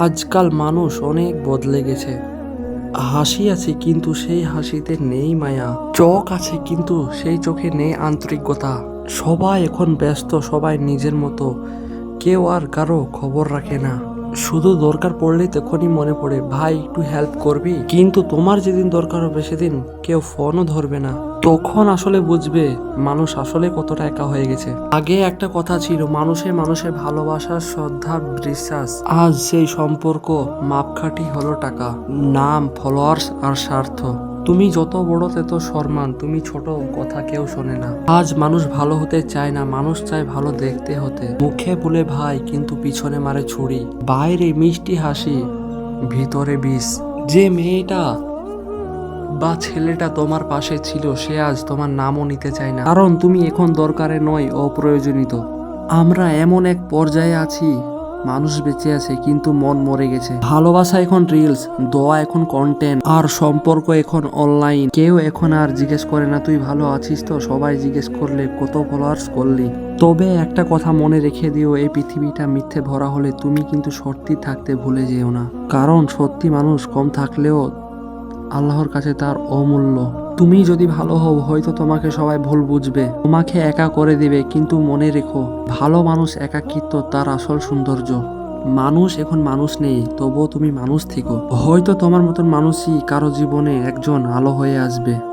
আজকাল মানুষ অনেক বদলে গেছে। হাসি আছে কিন্তু সেই হাসিতে নেই মায়া। চোখ আছে কিন্তু সেই চোখে নেই আন্তরিকতা। সবাই এখন ব্যস্ত, সবাই নিজের মতো। কেউ আর কারও খবর রাখে না। শুধু দরকার পড়লেই তখনই মনে পড়ে, ভাই, একটু হেল্প করবি? কিন্তু তোমার যেদিন দরকার হবে সেদিন কেউ ফোনও ধরবে না। তখন আসলে বুঝবে মানুষ আসলে কতটা একা হয়ে গেছে। আগে একটা কথা ছিল, মানুষে মানুষে ভালোবাসা, শ্রদ্ধা, বিশ্বাস আজ সেই সম্পর্ক মাপকাঠি হলো টাকা, নাম ফলোয়ার্স আর স্বার্থ। তুমি যত বড় তত সম্মান, তুমি ছোট কথা কেউ শোনে না। আজ মানুষ ভালো হতে চায় না, মানুষ চায় ভালো দেখতে হতে। মুখে বলে ভাই, কিন্তু পিছনে মারে ছুরি। বাইরে মিষ্টি হাসি, ভিতরে বিষ। যে মেয়েটা বা ছেলেটা তোমার পাশে ছিল, সে আজ তোমার নামও নিতে চায় না। কারণ তুমি এখন দরকারে নয়, অপ্রয়োজনীত। আমরা এমন এক পর্যায়ে আছি মানুষ বেঁচে আছে, কিন্তু মন মরে গেছে। ভালোবাসা এখন রিলস দোয়া এখন কন্টেন্ট আর সম্পর্ক এখন অনলাইন কেউ এখন আর জিজ্ঞেস করে না, তুই ভালো আছিস তো? সবাই জিজ্ঞেস করলে, কত ফলোয়ার্স করলি? তবে একটা কথা মনে রেখে দিও, এই পৃথিবীটা মিথ্যে ভরা হলে তুমি কিন্তু সত্যি থাকতে ভুলে যেও না। কারণ সত্যি মানুষ কম থাকলেও আল্লাহর কাছে তার অমূল্য। তুমি যদি ভালো হও, হয়তো তোমাকে সবাই ভুল বুঝবে। তোমাকে একা করে দিবে, কিন্তু মনে রেখো, ভালো মানুষ একাকিত্ব তার আসল সৌন্দর্য। মানুষ এখন মানুষ নেই, তবুও তুমি মানুষ থেকো। হয়তো তোমার মতন মানুষই কারও জীবনে একজন আলো হয়ে আসবে।